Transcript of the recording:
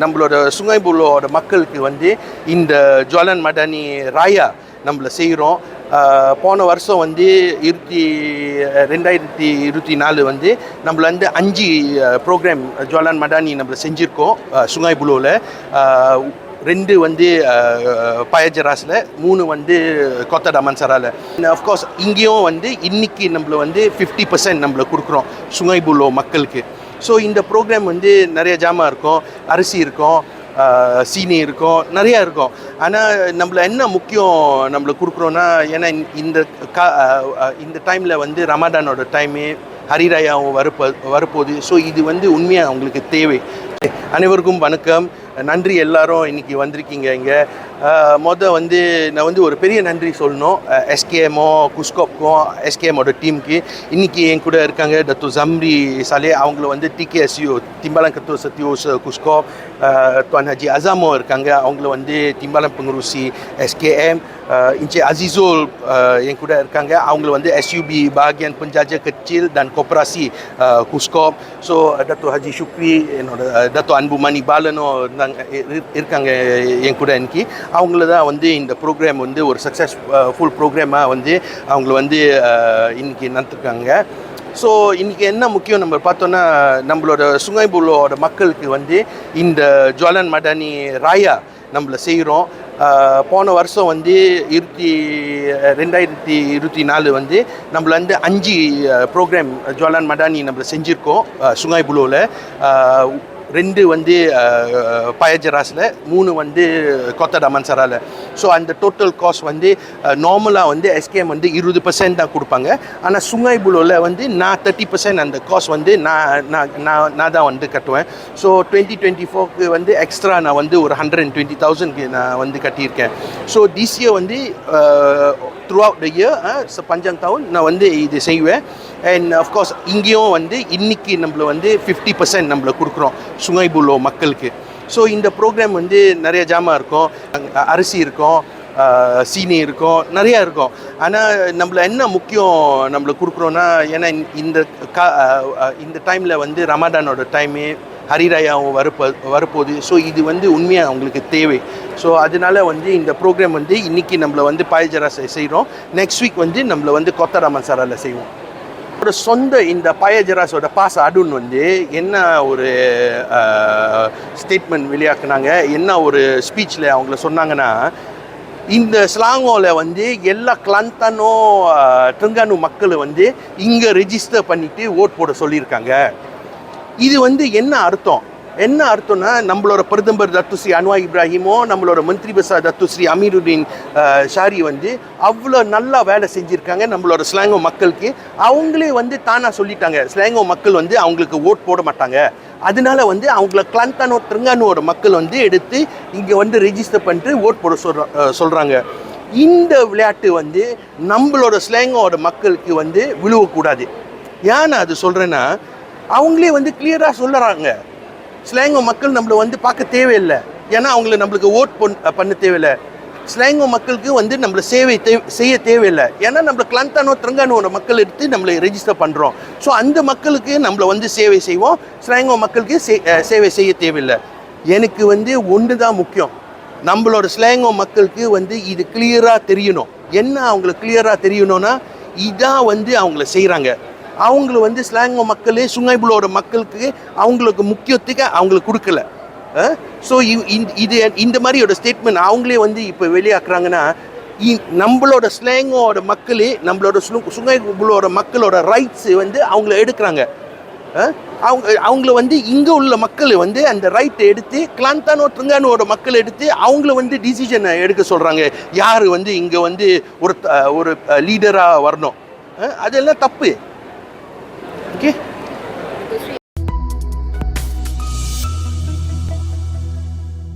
நம்மளோட சுங்கைபுலோட மக்களுக்கு வந்து இந்த ஜுவலன் மடானி ராயா நம்மள செய்கிறோம் போன வருஷம் வந்து இருபத்தி ரெண்டாயிரத்தி இருபத்தி நாலு வந்து நம்மள வந்து அஞ்சு ப்ரோக்ராம் ஜுவலன் மடானி நம்மள செஞ்சுருக்கோம் சுங்காய்புலோவில் ரெண்டு வந்து பயஜராஸில் மூணு வந்து கொத்த டமன்சரால அஃப்கோர்ஸ் இங்கேயும் வந்து இன்னைக்கு நம்மள வந்து ஃபிஃப்டி பர்சன்ட் நம்மள கொடுக்குறோம் சுங்கைபுலோ மக்களுக்கு. ஸோ இந்த ப்ரோக்ராம் வந்து நிறைய ஜாமான் இருக்கும். அரிசி இருக்கும். சீனி இருக்கும். நிறையா இருக்கும். ஆனால் நம்மள என்ன முக்கியம் நம்மளுக்கு கொடுக்குறோன்னா ஏன்னா இந்த- இந்த கா இந்த டைமில் வந்து ரமாடானோட டைமு ஹரிராயாவும் வரப்போ வரப்போகுது. ஸோ இது வந்து உண்மையாக அவங்களுக்கு தேவை. அனைவருக்கும் வணக்கம். நன்றி எல்லாரும் இன்றைக்கி வந்திருக்கீங்க இங்கே. மொதல் வந்து நான் வந்து ஒரு பெரிய நன்றி சொல்லணும் எஸ்கேஎம்மோ குஸ்கோப்க்கும் எஸ்கேஎம்மோட டீமுக்கு இன்னைக்கு என் கூட இருக்காங்க டத்து ஜம்ரி சாலே அவங்கள வந்து டிகேஎஸ்யூ திம்பாலம் கத்து சத்யோஸ் குஸ்கோப் துவான் ஹஜி அசாமோ இருக்காங்க அவங்கள வந்து திம்பாலம் பங்குருசி எஸ்கேஎம் இன்ச்சி அசிசோல் என் கூட இருக்காங்க அவங்கள வந்து SUP bahagian penjaja kecil dan koperasi uh, Kuskop so Datuk Haji Shukri என்னோட டத்து அன்பு மணி பாலனோ இருந்தாங்க இரு- இருக்காங்க என் கூட இன்னைக்கு அவங்கள தான் வந்து இந்த ப்ரோக்ராம் வந்து ஒரு சக்ஸஸ் ஃபுல் ப்ரோக்ராமாக வந்து அவங்கள வந்து இன்றைக்கி இன்னைக்கு நடத்துருக்காங்க. ஸோ இன்றைக்கி என்ன முக்கியம் நம்ம பார்த்தோன்னா நம்மளோட சுங்கைபுலோட மக்களுக்கு வந்து இந்த ஜுவலன் மடானி ராயா நம்மள செய்கிறோம் போன வருஷம் வந்து இருபத்தி ரெண்டாயிரத்தி இருபத்தி நாலு வந்து நம்மள வந்து அஞ்சு ப்ரோக்ராம் ஜுவலான் மடானி நம்மள செஞ்சுருக்கோம் சுங்காய்புலோவில் ரெண்டு வந்து பயஜராஸில் மூணு வந்து கொத்த டமன்சரால ஸோ அந்த டோட்டல் காஸ்ட் வந்து uh, நார்மலாக வந்து எஸ்கேஎம் வந்து இருபது பர்சன்ட் தான் கொடுப்பாங்க. ஆனால் சுங்கைபுலோவில் வந்து நான் தேர்ட்டி பர்சன்ட் அந்த காஸ்ட் வந்து நான் நான் நான் நான் தான் வந்து கட்டுவேன். ஸோ டுவெண்ட்டி டுவெண்ட்டி ஃபோர்க்கு வந்து எக்ஸ்ட்ரா நான் வந்து ஒரு ஹண்ட்ரட் அண்ட் டுவெண்ட்டி தௌசண்ட்க்கு நான் வந்து கட்டியிருக்கேன். ஸோ திஸ் இயர் வந்து த்ரூ அவுட் த இயர் பஞ்சாங் டவுன் நான் வந்து இது செய்வேன். அண்ட் அஃப்கோர்ஸ் இங்கேயும் வந்து இன்னைக்கு நம்மள வந்து ஃபிஃப்டி பர்சன்ட் நம்மள கொடுக்குறோம் சுங்கைபுலோ மக்களுக்கு. ஸோ இந்த ப்ரோக்ராம் வந்து நிறைய ஜாமான் இருக்கும். அரிசி இருக்கும் சீனி இருக்கும் நிறையா இருக்கும். ஆனால் நம்மள என்ன முக்கியம் நம்மளை கொடுக்குறோன்னா ஏன்னா இந்த கா இந்த டைமில் வந்து ரமாதானோட டைமு ஹரிராயாவும் வரப்போ வரப்போகுது. ஸோ இது வந்து உண்மையாக அவங்களுக்கு தேவை. ஸோ அதனால வந்து இந்த ப்ரோக்ராம் வந்து இன்னைக்கு நம்மளை வந்து பாயஜரா செய்கிறோம் நெக்ஸ்ட் வீக் வந்து நம்மளை வந்து கொத்த ராமன்சாரால செய்வோம். அப்புறம் சொந்த இந்த பயஜராஸோட பாஸ் அடுன் வந்து என்ன ஒரு ஸ்டேட்மெண்ட் வெளியாக்குனாங்க என்ன ஒரு ஸ்பீச்சில் அவங்கள சொன்னாங்கன்னா இந்த ஸ்லாங்கோவில் வந்து எல்லா கிளந்தானோ ட்ரிங்கானு மக்கள் வந்து இங்கே ரெஜிஸ்டர் பண்ணிவிட்டு ஓட் போட சொல்லியிருக்காங்க. இது வந்து என்ன அர்த்தம்? என்ன அர்த்தம்னா நம்மளோட பிரதமர் தத்துஸ்ரீ அன்வா இப்ராஹிமோ நம்மளோட மந்திரி பசா தத்துஸ்ரீ அமீருதீன் ஷாரி வந்து அவ்வளோ நல்லா வேலை செஞ்சுருக்காங்க நம்மளோட ஸ்லாங்கோ மக்களுக்கு. அவங்களே வந்து தானாக சொல்லிட்டாங்க ஸ்லாங்கோ மக்கள் வந்து அவங்களுக்கு ஓட் போட மாட்டாங்க. அதனால வந்து அவங்கள கிளந்தானோ திருங்கானோட மக்கள் வந்து எடுத்து இங்கே வந்து ரெஜிஸ்டர் பண்ணிட்டு ஓட் போட சொல்கிற சொல்கிறாங்க இந்த விளையாட்டு வந்து நம்மளோட ஸ்லாங்கோட மக்களுக்கு வந்து விழுவக்கூடாது. ஏன் நான் அது சொல்கிறேன்னா அவங்களே வந்து கிளியராக சொல்லுறாங்க ஸ்லாங்கோ மக்கள் நம்மளை வந்து பார்க்க தேவையில்லை. ஏன்னா அவங்கள நம்மளுக்கு ஓட் பொன் பண்ண தேவையில்லை. ஸ்லேங்கோ மக்களுக்கு வந்து நம்மளை சேவை தே செய்ய தேவையில்லை. ஏன்னா நம்மளை கிளந்தானோ திரங்கானோட மக்கள் எடுத்து நம்மளை ரெஜிஸ்டர் பண்ணுறோம் ஸோ அந்த மக்களுக்கு நம்மளை வந்து சேவை செய்வோம். ஸ்லேங்கோ மக்களுக்கு சே- சேவை செய்ய தேவையில்லை. எனக்கு வந்து ஒன்று தான் முக்கியம். நம்மளோட ஸ்லாங்கோ மக்களுக்கு வந்து இது கிளியராக தெரியணும். என்ன அவங்களுக்கு கிளியராக தெரியணும்னா இதான் வந்து அவங்கள செய்கிறாங்க அவங்கள வந்து ஸ்லாங்கோ மக்களே சுங்கைபுலோட மக்களுக்கு அவங்களுக்கு முக்கியத்துக்கு அவங்களுக்கு கொடுக்கல. ஸோ இது இந்த மாதிரியோட ஸ்டேட்மெண்ட் அவங்களே வந்து இப்போ வெளியாக்குறாங்கன்னா இ- நம்மளோட ஸ்லேங்கோட மக்களே நம்மளோட சுங்கு- சுங்கைபுலோட மக்களோட ரைட்ஸ் வந்து அவங்கள எடுக்கிறாங்க. அவங்க அவங்கள வந்து இங்கே உள்ள மக்கள் வந்து அந்த ரைட்டை எடுத்து கிளாந்தானோ ட்ரிங்கானோட மக்கள் எடுத்து அவங்கள வந்து டிசிஷனை எடுக்க சொல்கிறாங்க யார் வந்து இங்கே வந்து ஒரு த- ஒரு லீடராக வரணும். அதெல்லாம் தப்பு. Okay?